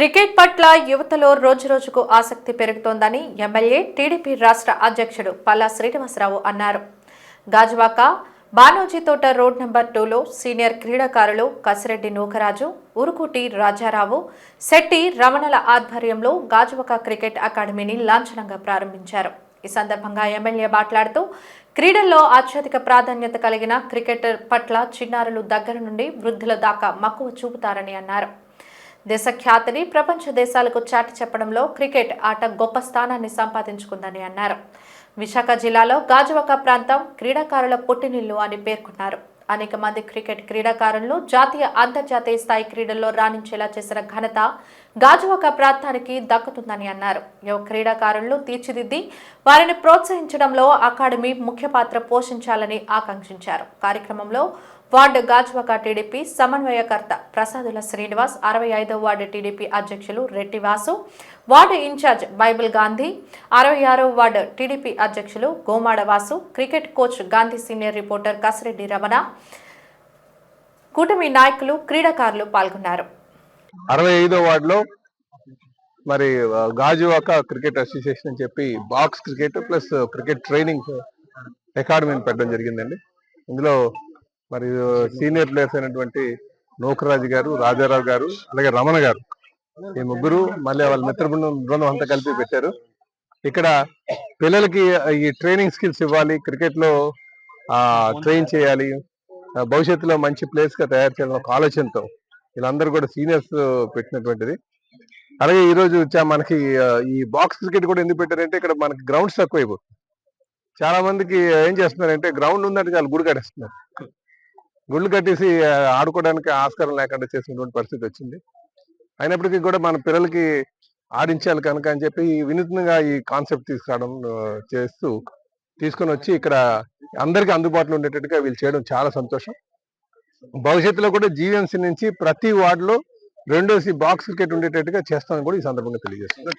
Cricket పట్ల యువతలో రోజురోజుకు ఆసక్తి పెరుగుతోందని ఎమ్మెల్యే టీడీపీ రాష్ట్ర అధ్యక్షుడు పల్లా శ్రీనివాసరావు అన్నారు. గాజువాక బానోజీ తోట రోడ్ నెంబర్ టూలో సీనియర్ క్రీడాకారులు కసిరెడ్డి నూకరాజు ఉరుకుటి రాజారావు శెట్టి రమణల ఆధ్వర్యంలో గాజువాక క్రికెట్ అకాడమీని లాంఛనంగా ప్రారంభించారు. ఈ సందర్భంగా ఎమ్మెల్యే మాట్లాడుతూ క్రీడల్లో అత్యధిక ప్రాధాన్యత కలిగిన క్రికెటర్ పట్ల చిన్నారులు దగ్గర నుండి వృద్ధుల దాకా మక్కువ చూపుతారని అన్నారు. దేశ ఖ్యాతిని ప్రపంచ దేశాలకు చాటి చెప్పడంలో క్రికెట్ ఆట గొప్ప స్థానాన్ని సంపాదించుకుందని అన్నారు. విశాఖ జిల్లాలో గాజువాక ప్రాంతం క్రీడాకారుల పుట్టినిల్లు అని పేర్కొన్నారు. అనేక మంది క్రికెట్ క్రీడాకారులను జాతీయ అంతర్జాతీయ స్థాయి క్రీడల్లో రాణించేలా చేసిన ఘనత గాజువాక ప్రాంతానికి దక్కుతుందని అన్నారు. యువ క్రీడాకారులను తీర్చిదిద్ది వారిని ప్రోత్సహించడంలో అకాడమీ ముఖ్య పాత్ర పోషించాలని ఆకాంక్షించారు. కార్యక్రమంలో వార్డు గాజువాక టీడీపీ సమన్వయకర్త ప్రసాదుల శ్రీనివాస్ అరవై ఐదవ వార్డు టీడీపీ అధ్యక్షులు Reddy Vasu ward in charge Bible Gandhi అరవై ఆరవ వార్డు టీడీపీ అధ్యక్షులు Gomada Vasu cricket coach Gandhi senior reporter Kasireddy Ramana కూటమి నాయకులు క్రీడాకారులు పాల్గొన్నారు. అరవై ఐదో వార్డులో మరి గాజువాక క్రికెట్ అసోసియేషన్ అని చెప్పి box cricket plus cricket training అకాడమీని పెట్టడం జరిగిందండి. ఇందులో మరి సీనియర్ ప్లేయర్స్ అయినటువంటి నోకరాజు గారు రాజారావు గారు అలాగే రమణ గారు. ఈ ముగ్గురు మళ్ళీ వాళ్ళ మిత్ర బృందం బృందం అంతా కలిపి పెట్టారు. ఇక్కడ పిల్లలకి ఈ ట్రైనింగ్ స్కిల్స్ ఇవ్వాలి క్రికెట్లో ఆ ట్రైన్ చేయాలి ఆ, భవిష్యత్తులో మంచి ప్లేస్గా తయారు చేయాలని ఒక ఆలోచనతో వీళ్ళందరూ కూడా సీనియర్స్ పెట్టినటువంటిది. అలాగే ఈ రోజు మనకి ఈ బాక్స్ క్రికెట్ కూడా ఎందుకు పెట్టారంటే ఇక్కడ మనకి గ్రౌండ్స్ తక్కువ చాలా మందికి ఏం చేస్తున్నారంటే గ్రౌండ్ ఉందంటే చాలా గుడి కట్టేస్తున్నారు గుళ్ళు కట్టేసి ఆడుకోవడానికి ఆస్కారం లేకుండా చేసినటువంటి పరిస్థితి వచ్చింది. అయినప్పటికీ కూడా మన పిల్లలకి ఆడించాలి కనుక అని చెప్పి వినూత్నంగా ఈ కాన్సెప్ట్ తీసుకురావడం చేస్తూ తీసుకొని వచ్చి ఇక్కడ అందరికీ అందుబాటులో ఉండేటట్టుగా వీళ్ళు చేయడం చాలా సంతోషం. భవిష్యత్తులో కూడా జీవీఎంసీ నుంచి ప్రతి వార్డులో రెండోసి బాక్స్ క్రికెట్ ఉండేటట్టుగా చేస్తామని కూడా ఈ సందర్భంగా తెలియజేస్తుంది